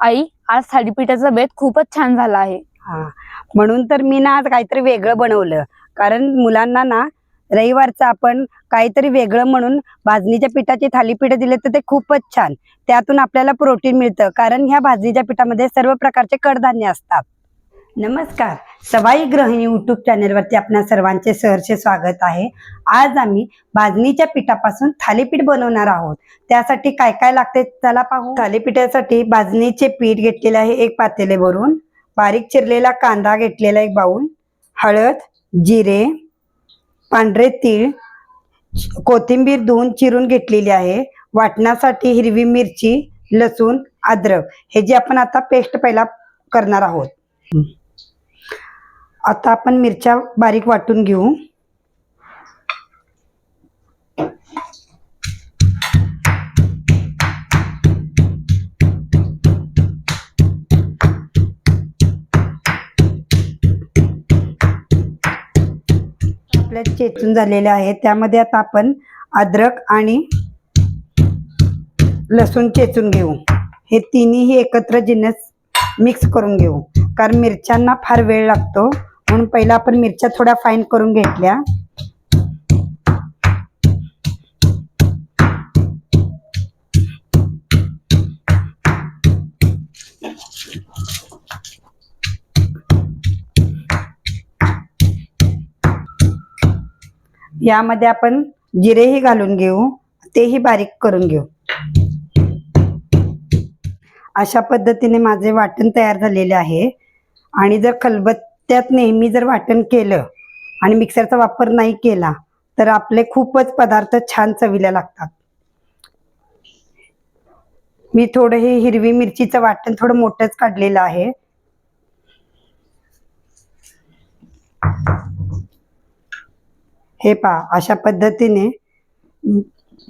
आई आज थालीपीठाचा बेत खूपच छान झाला आहे. हा. म्हणून तर मी ना आज काहीतरी वेगळं बनवलं. कारण मुलांना ना रविवारचं आपण काहीतरी वेगळं म्हणून भाजणीच्या पिठाची थालीपीठ दिले तर ते खूपच छान. त्यातून आपल्याला प्रोटीन मिळतं. कारण ह्या भाजणीच्या पिठामध्ये सर्व प्रकारचे कडधान्य असतात. नमस्कार. सवाई ग्रहणी युट्यूब चॅनेलवरती आपल्या सर्वांचे सहर्ष स्वागत आहे. आज आम्ही भाजणीच्या पिठापासून थालीपीठ बनवणार आहोत. त्यासाठी काय काय लागते चला पाहू. थालीपीठासाठी भाजणीचे पीठ घेतलेले आहे एक पातेले भरून बारीक चिरलेला कांदा घेतलेला एक बाऊल हळद जिरे पांढरे तीळ कोथिंबीर धुवून चिरून घेतलेली आहे. वाटण्यासाठी हिरवी मिरची लसूण अद्रक हे जे आपण आता पेस्ट पहिला करणार आहोत. आता आपण मिरच्या बारीक वाटून घेऊ. आपल्या चेचून झालेले आहे त्यामध्ये आता आपण अद्रक आणि लसूण चेचून घेऊ. हे तिन्ही एकत्र जिन्नस मिक्स करून घेऊ. कारण मिरच्यांना फार वेळ लागतो. म्हणून पहिला आपण मिरच्या थोड्या फाईन करून घेतल्या. यामध्ये आपण जिरेही घालून घेऊ तेही बारीक करून घेऊ. अशा पद्धतीने माझे वाटण तयार झालेले आहे. आणि जर खलबत त्यात नेहमी जर वाटण केलं आणि मिक्सरचा वापर नाही केला तर आपले खूपच पदार्थ छान चवीला लागतात. मी थोडं हे हिरवी मिरचीचं वाटण थोडं मोठंच काढलेलं आहे. हे पहा अशा पद्धतीने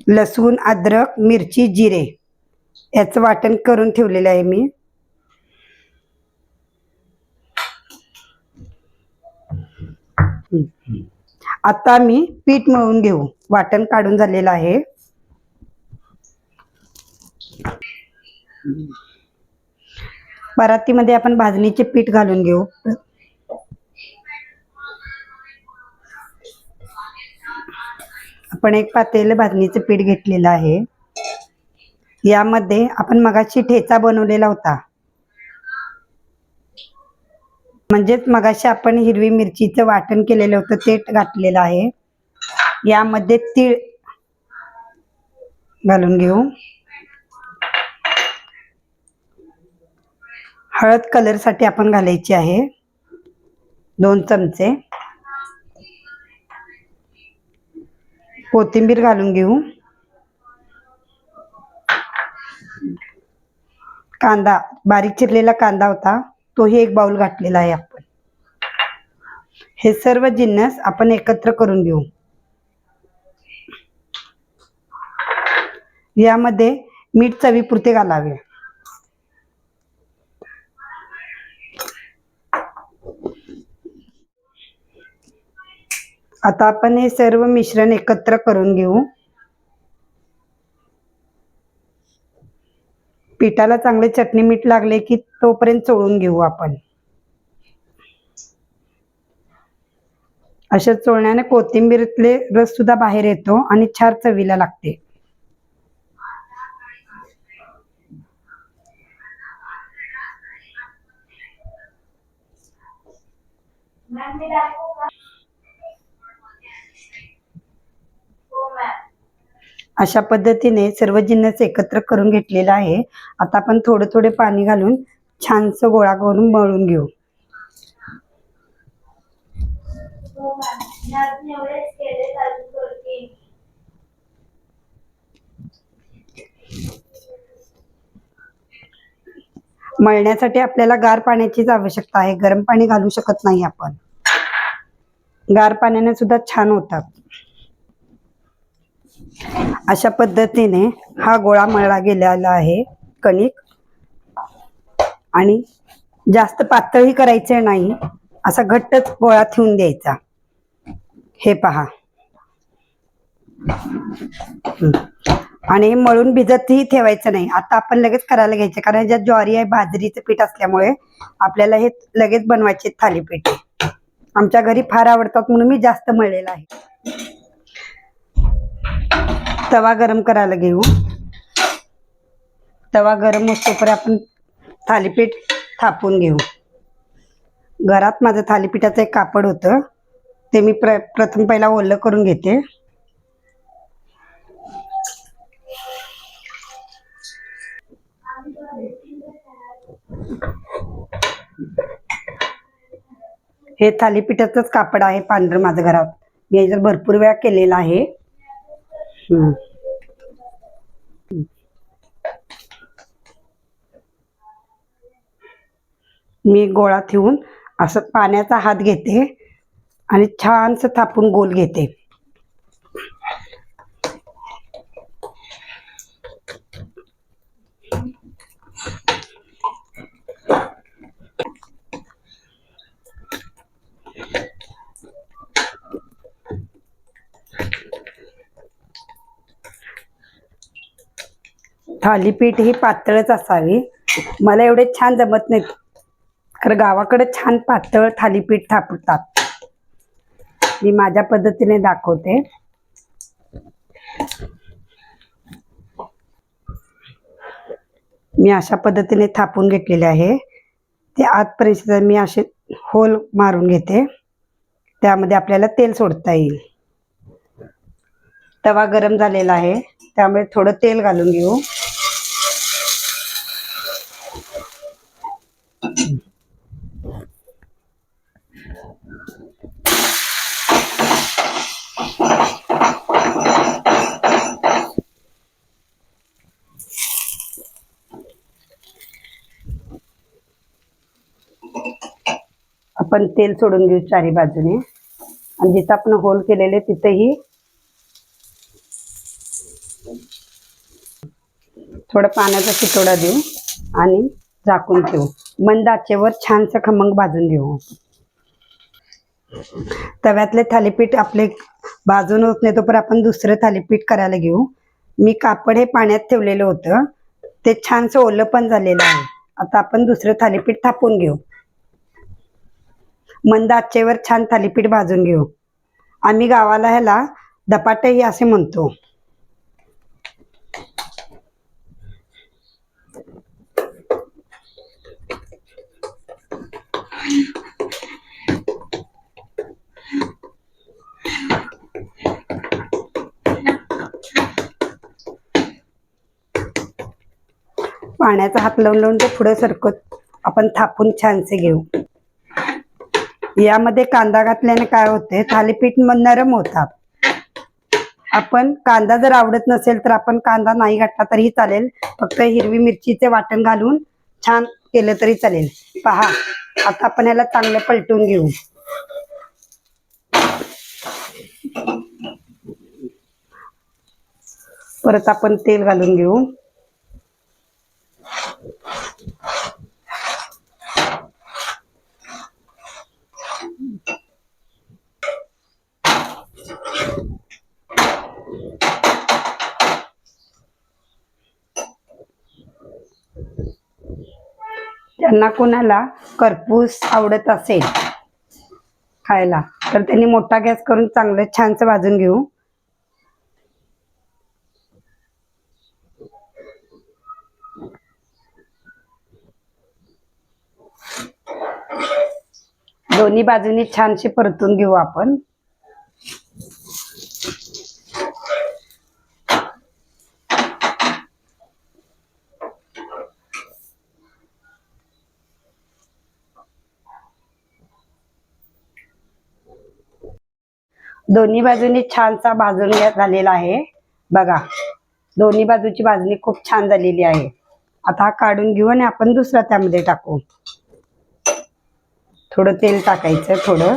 लसूण अद्रक मिरची जिरे याचं वाटण करून ठेवलेलं आहे मी. आता मी पीठ मळून घेऊ. वाटण काढून झालेलं आहे. परातीमध्ये आपण भाजणीचे पीठ घालून घेऊ. आपण एक पातेलं भाजणीचं पीठ घेतलेलं आहे. यामध्ये आपण मगाशी ठेचा बनवलेला होता. म्हणजेच मगाशी आपण हिरवी मिरचीचं वाटण केलेलं होतं ते घातलेलं आहे. यामध्ये तीळ घालून घेऊ. हळद कलरसाठी आपण घालायची आहे. दोन चमचे. कोथिंबीर घालून घेऊ. कांदा बारीक चिरलेला कांदा होता. तोही एक बाउल घातलेला आहे आपण. हे सर्व जिन्नस आपण एकत्र करून घेऊ. यामध्ये मीठ चवीपुरते घालावे. आता आपण हे सर्व मिश्रण एकत्र करून घेऊ. पिठाला चांगले चटणी मीठ लागले की तोपर्यंत चोळून घेऊ आपण. अशा चोळण्याने कोथिंबीरीतले रस सुद्धा बाहेर येतो आणि छान चवीला लागते. अशा पद्धतीने सर्व जिन्नस एकत्र करून घेतलेला आहे. आता आपण थोडे थोडे पाणी घालून छानस गोळा करून मळून घेऊ. मळण्यासाठी आपल्याला गार पाण्याचीच आवश्यकता आहे. गरम पाणी घालू शकत नाही आपण. गार पाण्याने सुद्धा छान होतात. अशा पद्धतीने हा गोळा मळला गेलेला आहे कणिक. आणि जास्त पातळही करायचे नाही असा घट्टच गोळा ठेवून द्यायचा. हे पहा. आणि हे मळून भिजतही ठेवायचं नाही. आता आपण लगेच करायला घ्यायचे कारण ज्या ज्वारी आहे बाजरीचं पीठ असल्यामुळे आपल्याला हे लगेच बनवायचे थालीपीठ. आमच्या घरी फार आवडतात म्हणून मी जास्त मळलेलं आहे. तवा गरम करायला घेऊ. तवा गरम होतोपर्यंत आपण थालीपीठ थापून घेऊ. घरात माझं थालीपीठाचं एक कापड होतं. ते मी प्र प्रथम पहिला ओलं करून घेते. हे थालीपीठाचंच कापड आहे पांढरं माझं घरात. मी जर भरपूर वेळा केलेलं आहे. हम्म. मी गोळा ठेवून असं पाण्याचा हात घेते आणि छानसं थापून गोल घेते थालीपीठ ही पातळच असावी. मला एवढे छान जमत नाहीत. खरं गावाकडे छान पातळ थालीपीठ थापतात. मी माझ्या पद्धतीने दाखवते. मी अशा पद्धतीने थापून घेतलेले आहे. ते आतपर्यंत मी असे होल मारून घेते. त्यामध्ये आपल्याला तेल सोडता येईल. तवा गरम झालेला आहे. त्यामुळे थोडं तेल घालून घेऊ. आपण तेल सोडून घेऊ चारी बाजूने. आणि जिथं आपण होल केलेले तिथंही थोडं पाण्याचा शितोडा देऊ आणि झाकून ठेवू. मंद आचेवर छानसं खमंग भाजून घेऊ. तव्यातले थालीपीठ आपले भाजून होत नाही तोपर्यंत आपण दुसरं थालीपीठ करायला घेऊ. मी कापड हे पाण्यात ठेवलेलं होतं. ते छानसं ओलं पण झालेलं आहे. आता आपण दुसरं थालीपीठ थापून घेऊ. मंद आचेवर छान थालीपीठ भाजून घेऊ. आम्ही गावाला ह्याला दपाटही असे म्हणतो. पाण्याचा हात लावून लावून ते पुढे सरकत आपण थापून छानसे घेऊ. यामध्ये कांदा घातल्याने काय होते? थालीपीठ म- नरम होतात. आपण कांदा जर आवडत नसेल तर आपण कांदा नाही घातला तरीही चालेल. फक्त हिरवी मिरचीचे वाटण घालून छान केलं तरी चालेल. पहा आता आपण याला चांगलं पलटून घेऊ. परत आपण तेल घालून घेऊ. त्यांना कोणाला करपूस आवडत असेल खायला तर त्यांनी मोठा गॅस करून चांगलं छानसं भाजून घेऊ. दोन्ही बाजूनी छानशी परतून घेऊ आपण. दोन्ही बाजूनी छानसा भाजून झालेला आहे. बघा दोन्ही बाजूची भाजणी खूप छान झालेली आहे. आता हा काढून घेऊ आणि आपण दुसरा त्यामध्ये टाकू. थोडं तेल टाकायचं थोडं.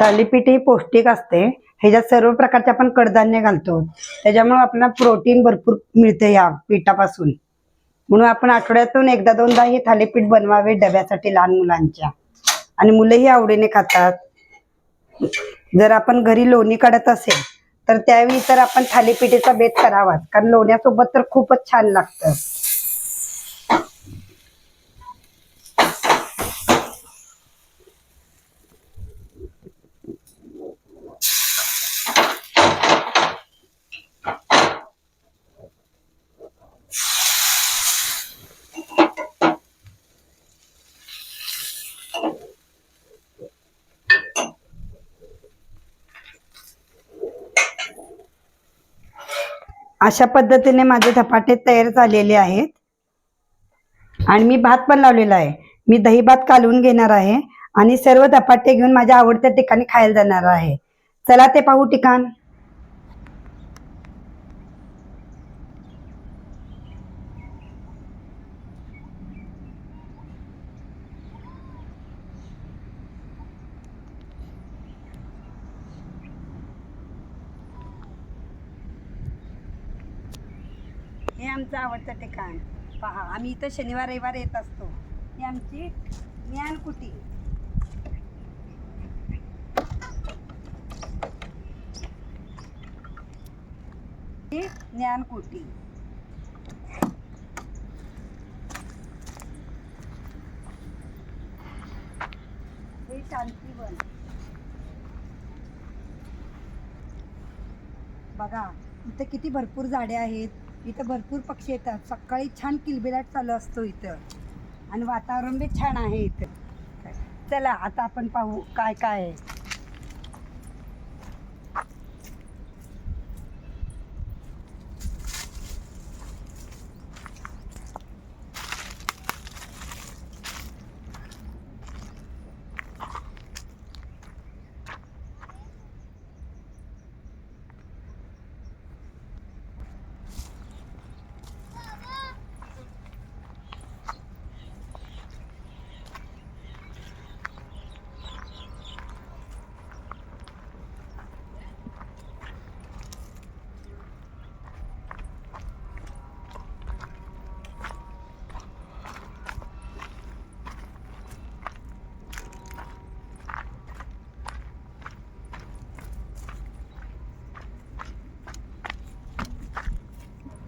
थालीपीठ ही पौष्टिक असते. ह्याच्यात सर्व प्रकारचे आपण कडधान्य घालतो. त्याच्यामुळे आपल्याला प्रोटीन भरपूर मिळते या पिठापासून. म्हणून आपण आठवड्यातून एकदा दोनदा हे थालीपीठ बनवावे डब्यासाठी लहान मुलांच्या. आणि मुलंही आवडीने खातात. जर आपण घरी लोणी काढत असेल तर त्यावेळी तर आपण थालीपीठेचा बेत करावाच. कारण लोण्यासोबत तर खूपच छान लागतं. अशा पद्धतीने माझे धपाटे तयार झालेले आहेत. आणि मी भात पण लावलेला आहे. मी दही भात कालवून घेणार आहे आणि सर्व धपाटे घेऊन माझ्या आवडत्या ठिकाणी खायला जाणार आहे. चला ते पाहू ठिकाण हे आमचं आवडतं ठिकाण पहा आम्ही इथं शनिवार रविवार येत असतो. ही आमची ज्ञानकुटी. ही ज्ञानकुटी. हे शांतीवन बघा इथं किती भरपूर झाडे आहेत. इथं भरपूर पक्षी येतात. सकाळी छान किलबिलाट चालू असतो इथं. आणि वातावरण बी छान आहे इथं. चला आता आपण पाहू काय काय आहे.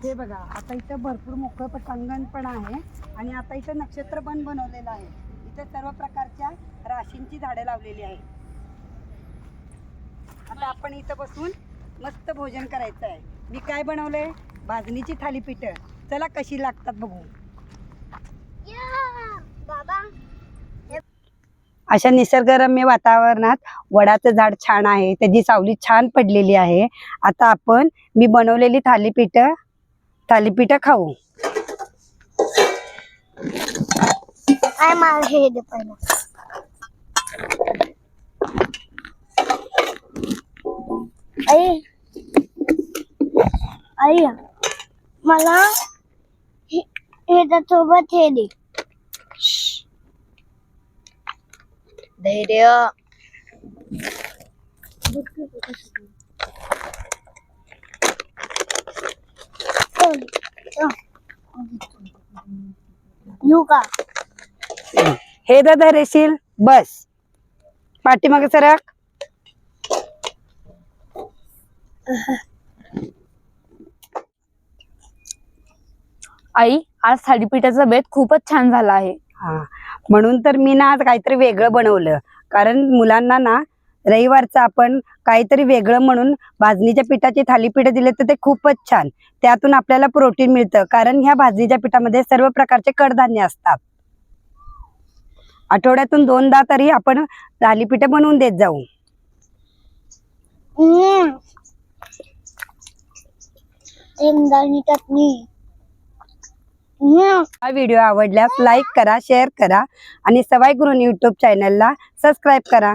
हे बघा आता इथं भरपूर मोकळं पटांगण पण आहे आणि आता इथं नक्षत्र पण बनवलेलं आहे. इथं सर्व प्रकारच्या राशींची झाडं लावलेली आहेत. आता आपण इथं बसून मस्त भोजन करायचं आहे. मी काय बनवलंय? भाजणीची थालीपीठं. चला कशी लागतात बघू. बाबा. अशा निसर्गरम्य वातावरणात वडाचं झाड छान आहे. त्याची सावली छान पडलेली आहे. आता आपण मी बनवलेली थालीपीठ थालीपीठ खाऊ. काय मला हे दे पहिलं. आई. आई मला हे- ह्याच्यासोबत हे दे. धैर्य. का हे दादा रेशील बस. पाठीमागे सरक. आई आज थालीपीठाचा बेत खूपच छान झाला आहे. हा. म्हणून तर मी ना आज काहीतरी वेगळं बनवलं. कारण मुलांना ना रविवारचं आपण काहीतरी वेगळं म्हणून भाजणीच्या पिठाची थालीपीठ दिले तर ते खूपच छान. त्यातून आपल्याला प्रोटीन मिळतं. कारण ह्या भाजणीच्या पिठामध्ये सर्व प्रकारचे कडधान्य असतात. आठवड्यातून दोनदा तरी आपण थालीपीठ बनवून देत जाऊ. हा व्हिडिओ आवडल्यास लाईक करा शेअर करा आणि सवाई गृह युट्यूब चॅनलला सबस्क्राईब करा.